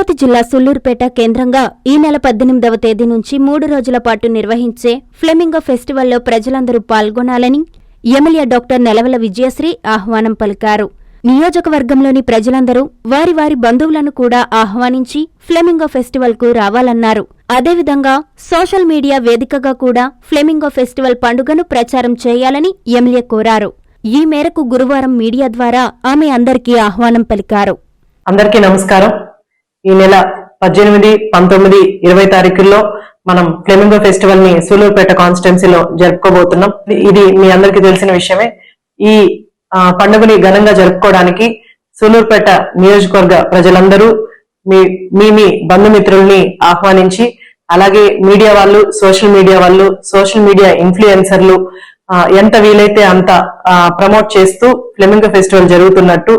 తిరుపతి జిల్లా సుళ్ళూరుపేట కేంద్రంగా ఈ నెల పద్దెనిమిదవ తేదీ నుంచి మూడు రోజుల పాటు నిర్వహించే ఫ్లెమింగో ఫెస్టివల్లో ప్రజలందరూ పాల్గొనాలని ఎమ్మెల్యే డాక్టర్ నెలవల విజయశ్రీ ఆహ్వానం పలికారు. నియోజకవర్గంలోని ప్రజలందరూ వారి వారి బంధువులను కూడా ఆహ్వానించి ఫ్లెమింగో ఫెస్టివల్కు రావాలన్నారు. అదేవిధంగా సోషల్ మీడియా వేదికగా కూడా ఫ్లెమింగో ఫెస్టివల్ పండుగను ప్రచారం చేయాలని ఎమ్మెల్యే కోరారు. ఈ మేరకు గురువారం మీడియా ద్వారా ఆమె అందరికీ ఆహ్వానం పలికారు. అందరికీ నమస్కారం. ఈ నెల పద్దెనిమిది పంతొమ్మిది ఇరవై తారీఖుల్లో మనం ఫ్లెమింగో ఫెస్టివల్ని సూలూరుపేట కాన్స్టిట్యున్సీలో జరుపుకోబోతున్నాం. ఇది మీ అందరికీ తెలిసిన విషయమే. ఈ పండుగని ఘనంగా జరుపుకోవడానికి సూలూరుపేట నియోజకవర్గ ప్రజలందరూ మీ మీ మీ బంధుమిత్రుల్ని ఆహ్వానించి అలాగే మీడియా వాళ్ళు సోషల్ మీడియా వాళ్ళు సోషల్ మీడియా ఇన్ఫ్లుయెన్సర్లు ఎంత వీలైతే అంత ప్రమోట్ చేస్తూ ఫ్లెమింగో ఫెస్టివల్ జరుగుతున్నట్టు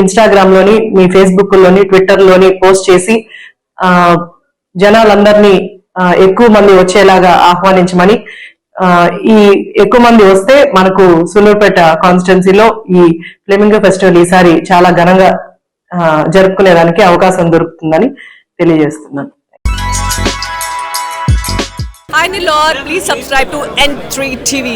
ఇన్స్టాగ్రామ్లోని మీ ఫేస్బుక్లోని ట్విట్టర్లోని పోస్ట్ చేసి ఆ, జనాలందరినీ ఎక్కువ మంది వచ్చేలాగా ఆహ్వానించమని ఆ, ఈ ఎక్కువ మంది వస్తే మనకు సులూరుపేట కాన్స్టిట్యున్సీలో ఈ ఫ్లెమింగో ఫెస్టివల్ ఈసారి చాలా ఘనంగా జరుపుకునేదానికి అవకాశం దొరుకుతుందని తెలియజేస్తున్నాను Hi Lord. please subscribe to N3 TV.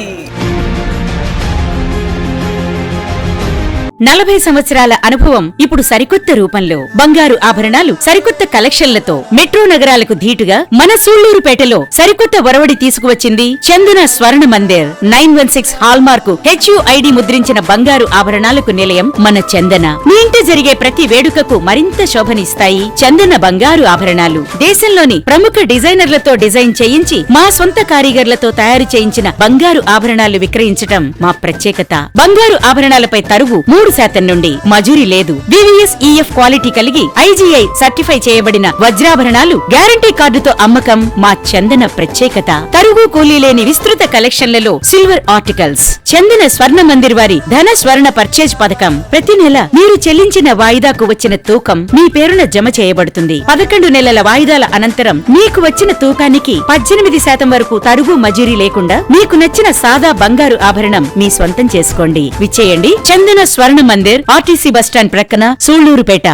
నలభై సంవత్సరాల అనుభవం ఇప్పుడు సరికొత్త రూపంలో. బంగారు ఆభరణాలు సరికొత్త కలెక్షన్లతో మెట్రో నగరాలకు ధీటుగా మన సూళ్ళూరుపేటలో సరికొత్త ఒరవడి తీసుకువచ్చింది Chandana Swarna Mandir. Nine one six hallmark HUID ముద్రించిన బంగారు ఆభరణాలకు నిలయం మన చందన. మీ ఇంట జరిగే ప్రతి వేడుకకు మరింత శోభనిస్తాయి చందన బంగారు ఆభరణాలు. దేశంలోని ప్రముఖ డిజైనర్లతో డిజైన్ చేయించి మా సొంత కారీగర్లతో తయారు చేయించిన బంగారు ఆభరణాలు విక్రయించటం మా ప్రత్యేకత. బంగారు ఆభరణాలపై తరువు మూడు శాతం నుండి మజూరీ లేదు. వివిఎస్ ఈఎఫ్ క్వాలిటీ కలిగి ఐజీఐ సర్టిఫై చేయబడిన వజ్రాభరణాలు గ్యారంటీ కార్డుతో అమ్మకం మా చందన ప్రత్యేకత. తరుగు కూలీ లేని విస్తృత కలెక్షన్లలో సిల్వర్ ఆర్టికల్స్. చందన స్వర్ణ మందిర్ వారి ధన స్వర్ణ పర్చేజ్ పథకం. ప్రతి నెల మీరు చెల్లించిన వాయిదాకు వచ్చిన తూకం మీ పేరున జమ చేయబడుతుంది. పదకొండు నెలల వాయిదాల అనంతరం మీకు వచ్చిన తూకానికి పద్దెనిమిది శాతం వరకు తరుగు మజూరీ లేకుండా మీకు నచ్చిన సాదా బంగారు ఆభరణం మీ స్వంతం చేసుకోండి. విచ్చేయండి. Chandana Swarna Mandir RTC bus stand ప్రక్కన సూళ్ళూరుపేట